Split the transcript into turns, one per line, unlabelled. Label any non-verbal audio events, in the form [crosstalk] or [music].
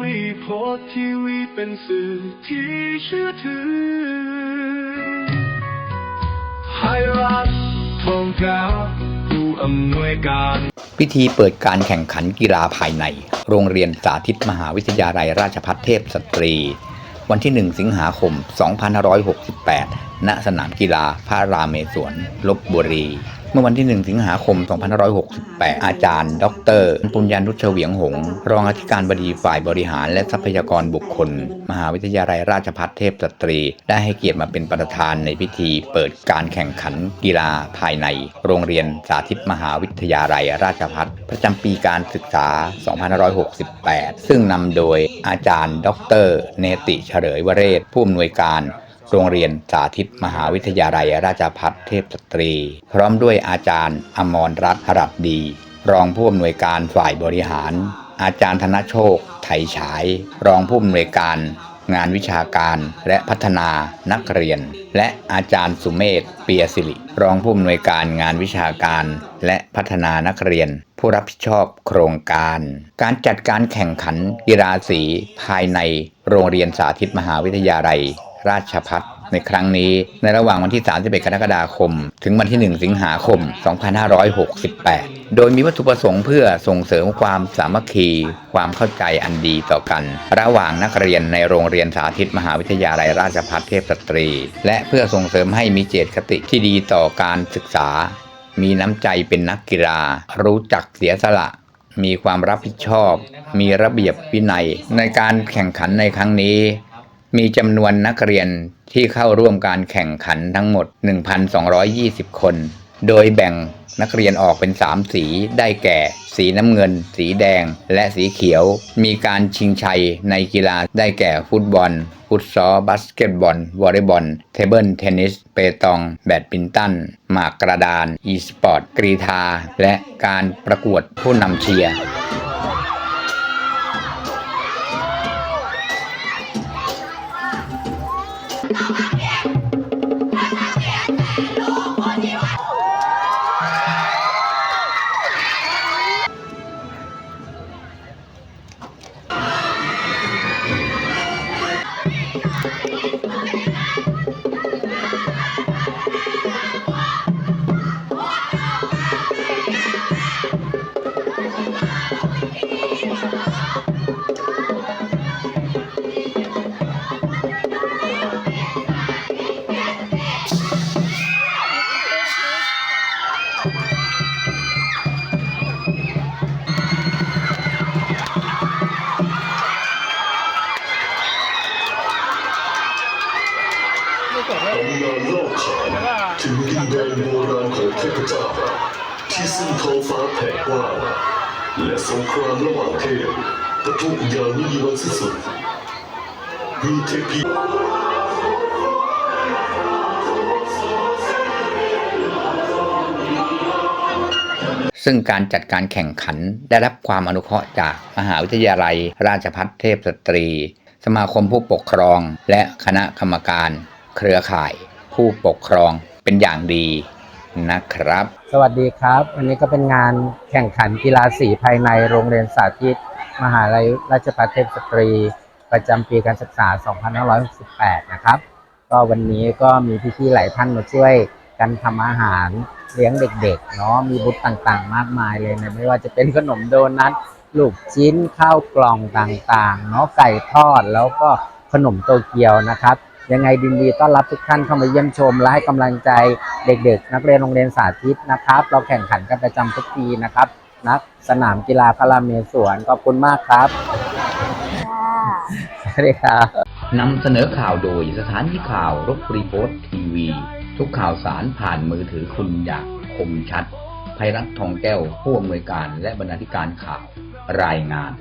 วิโพสทีวีเป็นสื่อที่เชื่อถือไทยรัฐทองกาผู้อำนวยการ
พิธีเปิดการแข่งขันกีฬาภายใน โรงเรียนสาธิตมหาวิทยาลัยราชภัฏเทพสตรี วันที่ 1 สิงหาคม 2568 ณ สนามกีฬาพระรามเมศวรลบบุรี เมื่อวันที่ 1 สิงหาคม 2568 อาจารย์ ดร ปุญญานุชเฉวียงหงส์รองอธิการบดีฝ่ายบริหารและทรัพยากรบุคคล มหาวิทยาลัยราชภัฏเทพสตรี ได้ให้เกียรติมาเป็นประธานในพิธีเปิดการแข่งขันกีฬาภายใน โรงเรียนสาธิตมหาวิทยาลัยราชภัฏประจำปีการศึกษา 2568 ซึ่งนำโดยอาจารย์ ดร เนติเฉลยวเรศผู้อำนวยการ โรงเรียนสาธิตมหาวิทยาลัยราชภัฏเทพสตรี พร้อมด้วยอาจารย์อมรรัตน์หรัตดี รองผู้อำนวยการฝ่ายบริหาร อาจารย์ธนโชค ไทยฉาย รองผู้อำนวยการ งานวิชาการและพัฒนานักเรียน และอาจารย์สุเมธเปียสิริ รองผู้อำนวยการงานวิชาการ และพัฒนานักเรียน ผู้รับผิดชอบโครงการ การจัดการแข่งขันกีฬาสีภายในโรงเรียนสาธิตมหาวิทยาลัย ราชพัฒในครั้งนี้ในระหว่างวันที่ 31 กรกฎาคม ถึงวันที่ 1 สิงหาคม 2568 โดยมีวัตถุประสงค์เพื่อส่งเสริมความสามัคคี ความเข้าใจอันดีต่อกัน ระหว่างนักเรียนในโรงเรียนสาธิตมหาวิทยาลัยราชภัฏเทพสตรี และเพื่อส่งเสริมให้มีเจตคติที่ดีต่อการศึกษา มีน้ำใจเป็นนักกีฬา รู้จักเสียสละมีความรับผิดชอบ มีระเบียบวินัย ในการแข่งขันในครั้งนี้ มีจำนวนนักเรียนที่เข้าร่วมการแข่งขันทั้งหมด 1,220 คน โดยแบ่งนักเรียนออกเป็น 3 สีได้แก่ สีน้ำเงิน สีแดง และสีเขียว มีการชิงชัยในกีฬาได้แก่ฟุตบอล ฟุตซอลบาสเกตบอล วอลเลย์บอล เทเบิลเทนนิส เปตอง แบดมินตัน หมากกระดาน อีสปอร์ต กรีธา และการประกวดผู้นำเชียร์
Thank [laughs] you. ำนาล่าขานถึงดินแดนโบราณของเทพเจ้าที่ซึ่งท้องฟ้าแผ่กว้างและสงครามระหว่างเทพกับทุอย่างไม่มีวันสิ้นสุดมีเทพี
ซึ่งการจัดการแข่งขันได้รับความอนุเคราะห์จากมหาวิทยาลัย ราชภัฏเทพสตรี สมาคมผู้ปกครอง และคณะกรรมการ เครือข่าย ผู้ปกครองเป็นอย่างดีนะครับ
สวัสดีครับ วันนี้ก็เป็นงานแข่งขันกีฬาสีภายในโรงเรียนสาธิต มหาลัยราชภัฏเทพสตรี ประจำปีการศึกษา 2568 นะครับ ก็วันนี้ก็มีพี่ๆหลายท่านมาช่วยกันทำอาหารเลี้ยงเด็กๆเนาะมีบุตรต่างๆ มากมายเลยนะไม่ว่าจะเป็นขนมโดนัทลูกชิ้นข้าวกล่องต่างๆ เนาะไก่ทอดแล้วก็ขนมโตเกียวนะครับ ยังไงดินดีต้อนรับทุกท่านเข้ามาเยี่ยมชม และให้กำลังใจเด็กๆ นักเรียนโรงเรียนสาธิตนะครับ เราแข่งขันกันประจำทุกปีนะครับนักสนามกีฬาพระรามเมศวรขอบคุณมากครับสวัสดีครับ
นำเสนอข่าวโดยสถานีข่าวรบรีโพสต์ทีวี ทุกข่าวสารผ่านมือถือคุณอย่างคมชัดภัยรัฐทองแก้วผู้อำนวยการและบรรณาธิการข่าวรายงาน